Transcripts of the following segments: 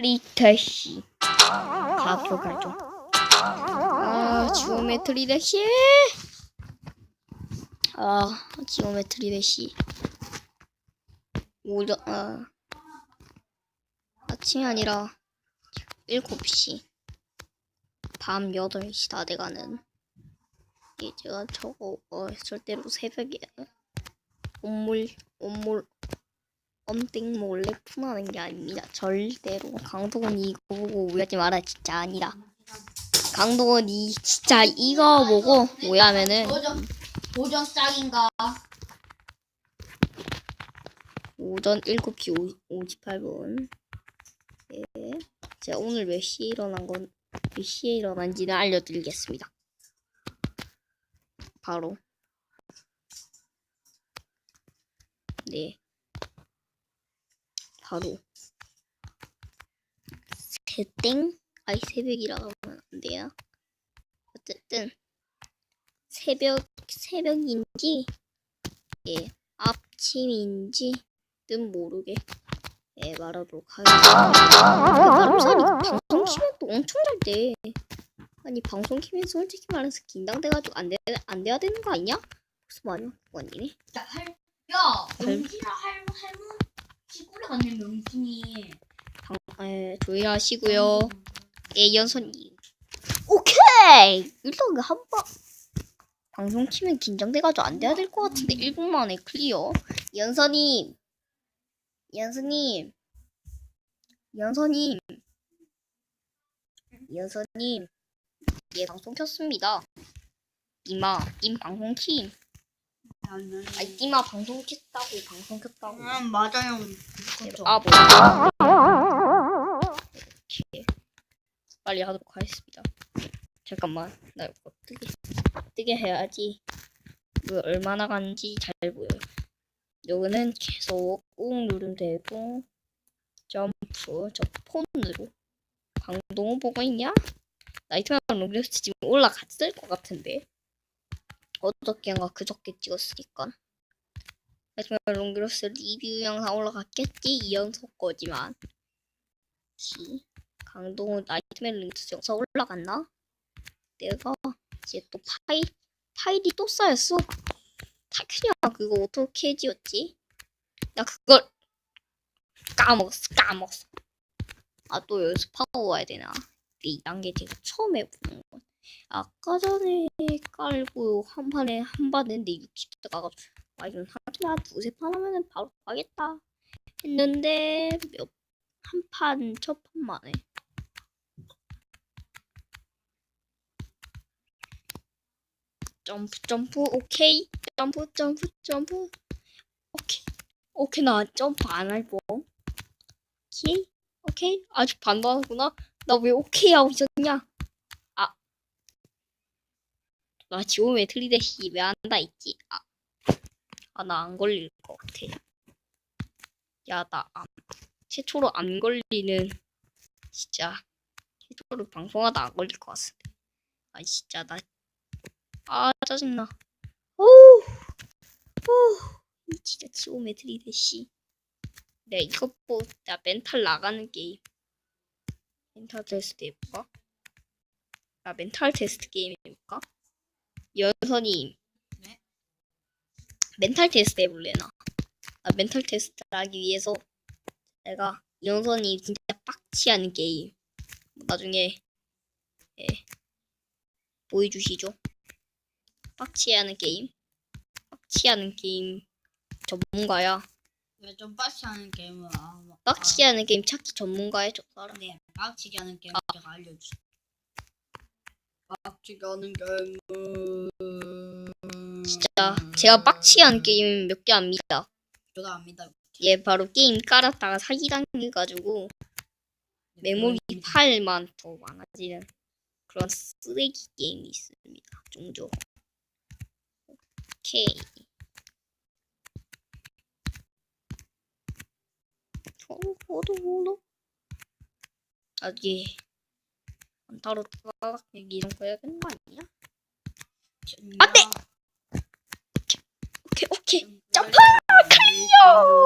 리터시 가교 가죠. 아 지오메트리 대시. 아 지오메트리 대시. 오전 아 아침이 아니라 7시 밤 8시 다 돼가는 이 제가 저거 어, 절대로 새벽에 온물 온물 엄땡 몰래 푼하는 게 아닙니다. 절대로. 강동원 이거 보고 오해하지 마라 진짜 아니라 강동원 이 진짜 이거 보고 오해하면은 도전 도전 짝인가? 오전 7시 58분. 예. 제가 오늘 몇 시에 일어난 건 몇 시에 일어난지는 알려드리겠습니다. 바로. 네 바로 새땡 아니 새벽이라고 하면 안 돼요. 어쨌든 새벽 새벽인지 예 아침인지 는 모르게 예, 말하도록 하겠습니다. 나루산이 방송 키면 또 엄청 잘 돼. 아니 방송 키면 솔직히 말해서 긴장돼가지고 안, 돼, 안 돼야 되는 거 아니야? 무슨 말이야? 원이네. 야, 할, 야, 할- 명진아 할 할문 시골에 갔네 명진이. 방, 예, 조용히 하시고요. 예, 연선님. 오케이! 일단 그 한 번. 방송 키면 긴장돼가지고 안 돼야 될 것 같은데 1분 만에 클리어. 연선님. 연선님. 연선님. 연선님. 예, 방송 켰습니다. 이마, 님 방송 킴. 아니, 이마 방송 켰다고, 방송 켰다고. 음 맞아요. 아, 뭐. 이렇게. 빨리 하도록 하겠습니다. 잠깐만, 나 이거 뜨게, 뜨게 해야지. 이거 얼마나 가는지 잘 보여요. 여기는 계속 꾹 누르면 되고, 점프, 저 폰으로. 강동호 보고 있냐? 나이트메어 롱리스트 지금 올라갔을 것 같은데. 어저께인가 그저께 찍었으니까. 나이트메어 롱리스트 리뷰 영상 올라갔겠지? 이연속 거지만. 시. 강동호 나이트메어 롱리스트 영상 올라갔나? 내가 이제 또 파일, 파일이 또 쌓였어. 다 그냥 그거 어떻게 지웠지? 나 그걸 까먹었어, 까먹었어. 아, 또 연습하고 와야 되나? 이 단계 제가 처음 해보는 건. 아까 전에 깔고 한 판에 한 판 했는데 60대 가가지고. 아 이건 하지마. 두세 판 하면은 바로 가겠다. 했는데 몇 한 판 첫 판 만에 점프 점프. 오케이. 점프 점프 점프. 오케이. 오케이 나 점프 안 할 뻔. 오케이. 오케이. 아직 반도 안 하구나. 나 왜 오케이 하고 있었냐 아 나 지오메트리 대시 왜 한다 했지? 아 아 나 안 걸릴 것 같아. 야 나 안, 최초로 안 걸리는 진짜 최초로 방송하다 안 걸릴 것 같은데. 아 진짜 나 아 짜증나. 오우 오우 이 진짜 지오메트리 대시. 내가 이것 보다 멘탈 나가는 게임. 멘탈 테스트 해볼까? 나 멘탈 테스트 게임 해볼까? 연선이 네? 멘탈 테스트 해볼래나? 나 멘탈 테스트 하기 위해서 내가 연선이 진짜 빡치하는 게임 나중에 예, 보여주시죠. 빡치하는 게임 빡치하는 게임 전문가야. 왜 좀 빡치 하는 게임을 아, 뭐, 빡치하는 게임 찾기 전문가야 저 사람. 아, 네, 빡치게 하는 게임 제가 알려주세요. 빡치게 하는 게임은 진짜 제가 빡치하는 게임 몇 개 압니다. 저도 압니다. 얘 바로 게임 깔았다가 사기당해가지고 메모리 파일만 더 많아지는 그런 쓰레기 게임이 있습니다. 종종. 오케이. 저도 아 예. 안타로 따닥 이런 거 해야 되는 거 아니야? 안 돼! 오케이 오케이. 점프! 클리어! 오!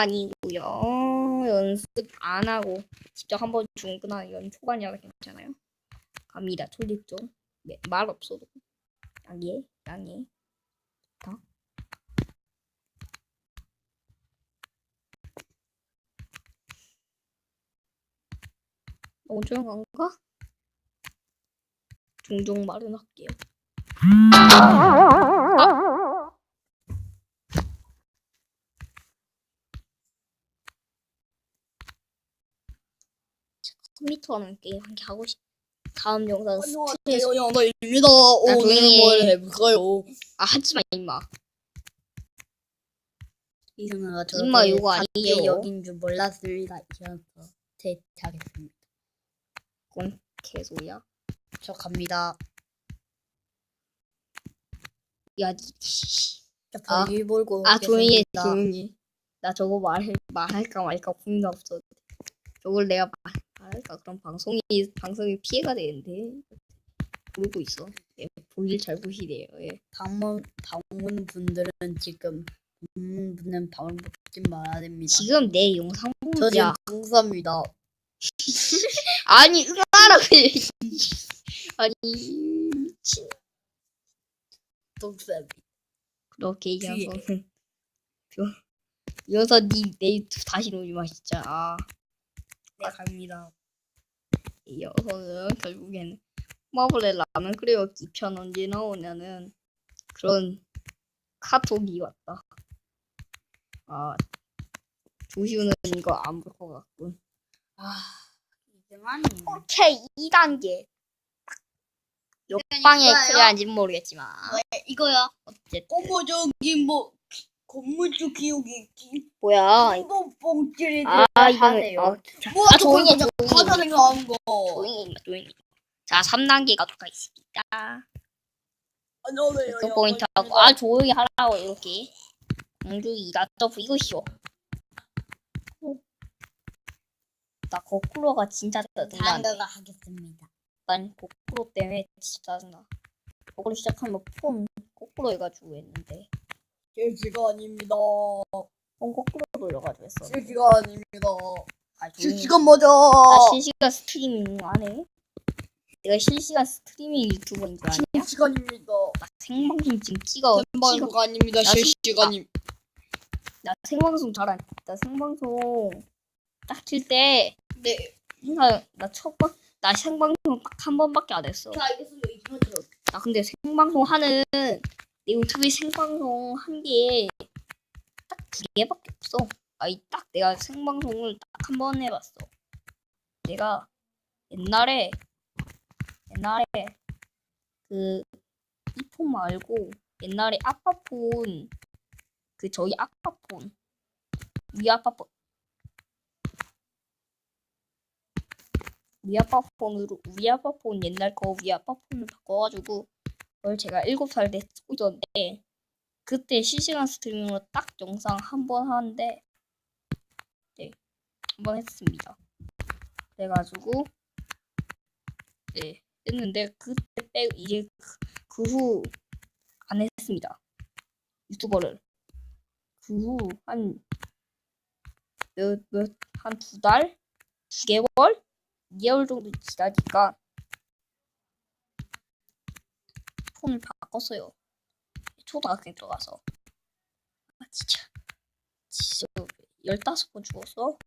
아니고요. 연습 안 하고 직접 한번 중근한 이건 초반이라 괜찮아요. 갑니다. 졸립 좀. 네, 말 없어도 양해 양해. 좋다. 너무 조용한가? 종종 말은 할게요. 컴퓨터는 게임 한 개 하고 싶. 다음 영상 스트레스 연어입니다 아, 오늘은 조용히 뭘 해. 해볼까요? 아 하지마 임마. 이승아가 임마, 이거 아니죠? 여긴 줄 몰랐습니다 이어서 대타겠습니다 그건 개소리야. 저 갑니다 야, 아. 벌리 몰고 아 조용히 해. 조용히. 해. 나 저거 말 말할까 말까 고민 없어. 저걸 내가 말, 말할까 그럼 방송이 방송이 피해가 되는데 모르고 있어. 예, 볼일 잘 보시네요. 예. 방문 방문 분들은 지금 방문 분은 방문 받지 말아야 됩니다 지금 내 영상 저 보면 지금 야 강사입니다 아니 응 해. 아니 미친. 동사입니다 그렇게 뒤에. 얘기해서는 이어서 니내 유튜브 다시 오지 마 진짜. 아. 네 갑니다 이어서는 결국엔 마블의 라면 끓여먹기 편 언제 나오냐는 그런 카톡이 왔다. 아 조시우는 이거 안 볼 것 같군. 아 오케이 2단계. 옆방에 이거요? 그래야지는 모르겠지만 이거요 어쨌든 어머 저기 뭐 건물주 기억이 뭐야 이거 뽕찌리 아 이거는 아, 자, 뭐 아 조용히 해 조용히 거. 조용히 해 조용히 해. 자 3단계가 들어가 있습니다. 안녕하세요. 그 포인트 하고 아 조용히 하라고 이렇게 공주이 나더프 이거 쉬워 나 거꾸로가 진짜 짜증나네 장가가 하겠습니다. 난 거꾸로 때문에 진짜 짜증나 거꾸로 시작하면 폰 거꾸로 해가지고 했는데 실시가 아닙니다. 폰 거꾸로 돌려가지고 했어 실시가 아닙니다. 아 조용히 해. 맞아. 나 실시간 스트리밍 안 해 내가 실시간 스트리밍 유튜버인 줄 아냐? 실시간입니다. 나 생방송 지금 찍어 찍어 생방송가 아닙니다. 나 실시간임. 나 생방송 잘안 나 생방송 딱칠 때 네. 인사 나첫번 나 생방송 딱 한 번밖에 안 했어. 자 알겠습니다. 이거죠. 나 근데 생방송 하는 내 유튜브에 생방송 한 게 딱 두 개밖에 없어. 아니 딱 내가 생방송을 딱 한 번 해봤어. 내가 옛날에 옛날에 그 이 폰 말고 옛날에 아빠 폰 그 저희 아빠 폰 우리 아빠 폰 우리 아빠 폰으로 우리 아빠 폰 옛날 거 우리 아빠 폰을 바꿔가지고 그걸 제가 일곱 살때 쓰고 있었는데 그때 실시간 스트리밍으로 딱 영상 한 번 하는데 네 한 번 했습니다. 그래가지고 네 했는데 그때 빼고 이제 그 후 안 했습니다. 유튜버를 그 후 한 몇 몇 한 두 달? 두 개월? 2개월 정도 지나니까 폰을 바꿨어요. 초등학생 들어가서. 아 진짜 진짜 15번 죽었어?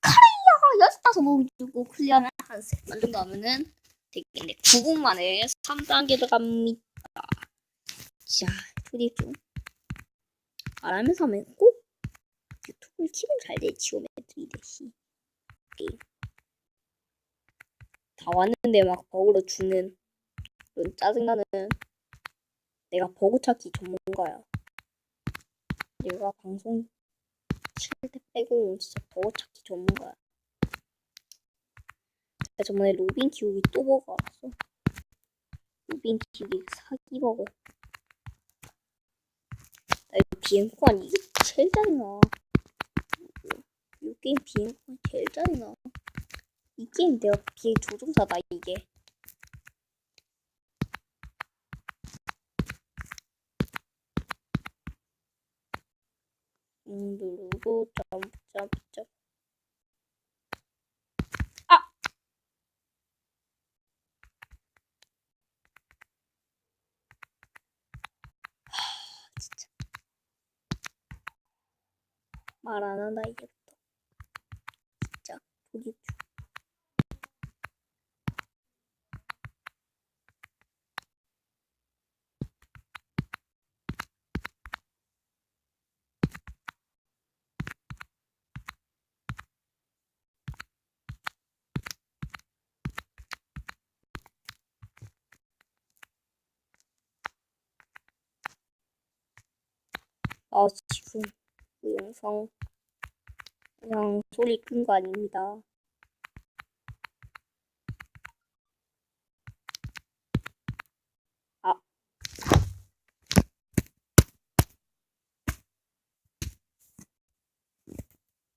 카이야 15번 죽고 클리어는 한 3번 정도 하면은 되겠네. 9분 만에 3단계 들어갑니다. 자, 프리 좀 말하면서 하면 꼭 유튜브를 키면 잘 돼. 지오메트리 대시. 게임. 다 왔는데 막 버그로 죽는 그런 짜증나는 내가 버그 찾기 전문가야. 내가 방송 칠 때 빼고 진짜 버그 찾기 전문가야. 내가 저번에 로빈 키우기 또 버그 알았어. 로빈 키우기 사기 버그. 나 이거 아니 이게 제일 짜증나. 이 게임 비행코 제일 짜증나. 이 게임 내가 비행 조종사다 이게. 음, 누르고 점프 점프 점프 말안 한다 이제부터. 진짜 보기 아 지금 그 영상 그냥 소리 끈 거 아닙니다. 아.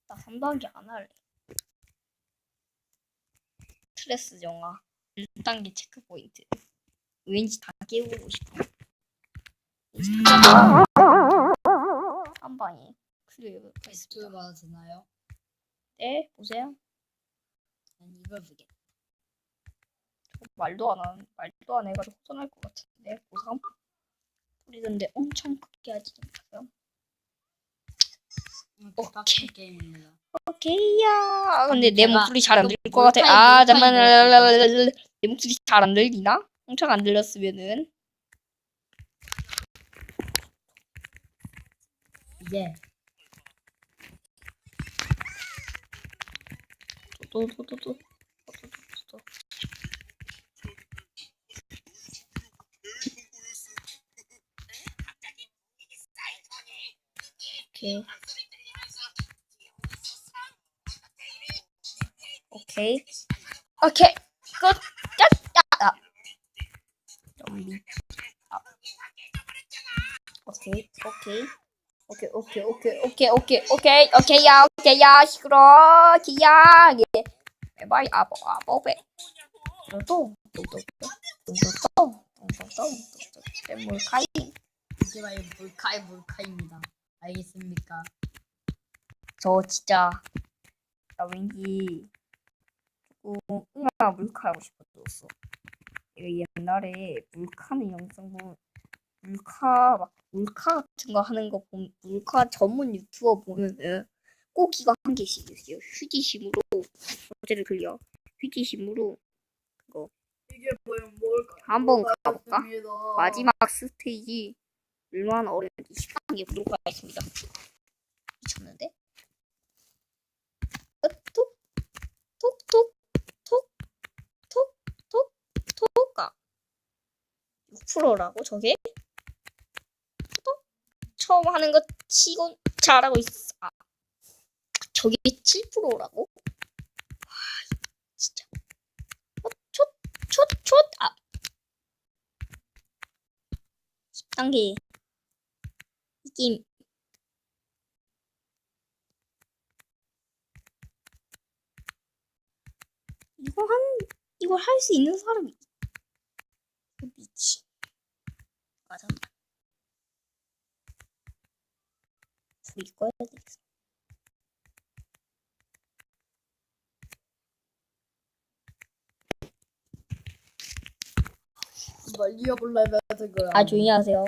나 3단계 안 할래. 스트레스 정화. 1단계 체크포인트. 왠지 다 깨우고 싶어. 한 방에 클리어가 그 있습니다. 봐도 되나요? 네, 보세요. 난 이걸 보게. 말도 안 한, 말도 안 해가지고 호전할 것 같은데 고3 소리 근데 엄청 크게 하지 마세요. 오케이. 게임입니다. 오케이야. 근데 내 제가 목소리 잘 안 이거 들릴 것 같아. 아 잠만. 내 목소리 잘 안 들리나? 엄청 안 들렸으면은 Yeah. Toto, toto, toto. Toto, toto. Okay. Okay. Okay. Go. Get that up. Don't be. Okay. Okay. 오케이. 오케이. 오케이. 오케이. 오케이. 오케이. 오케이. 오케이. 오케이야. 오케이야. 시끄러. 기야. 예. 에바이 아버 아버베. 또또 또또 또또 또또 몰카이. 이제 바로 몰카의 몰카입니다. 알겠습니까? 저 진짜 나 왠지 조금 물카 하고 싶어졌어. 옛날에 물카는 영상 보면 물카 막 물카 같은 거 하는 거 보면 물카 전문 유튜버 보면은 꼭 이거 한 개씩 있어요. 휴지심으로 어제를 들려. 휴지심으로 이게 뭐야 뭘까? 한번 가볼까? 마지막 스테이지 얼마나 어려운지 10단계 부르고 가겠습니다. 미쳤는데? 어, 톡, 톡, 톡, 톡, 톡, 톡, 톡가 6%라고 저게? 톡? 처음 하는 거 치곤 잘하고 있어. 아, 저게 7%라고? 와, 진짜. 어, 촛, 촛, 촛, 아. 10단계 이김 이거 한 이걸 할 수 있는 사람이 미치 맞아 불이 꺼야 되겠어 뭘 이어볼라면 그걸 아 조용히 하세요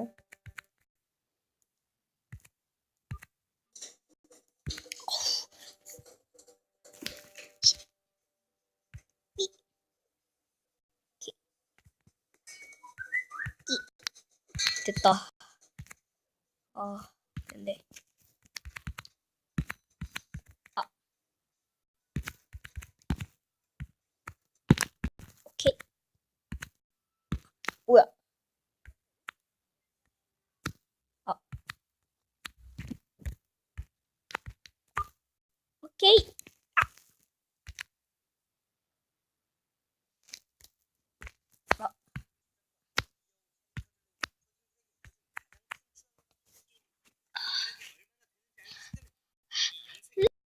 well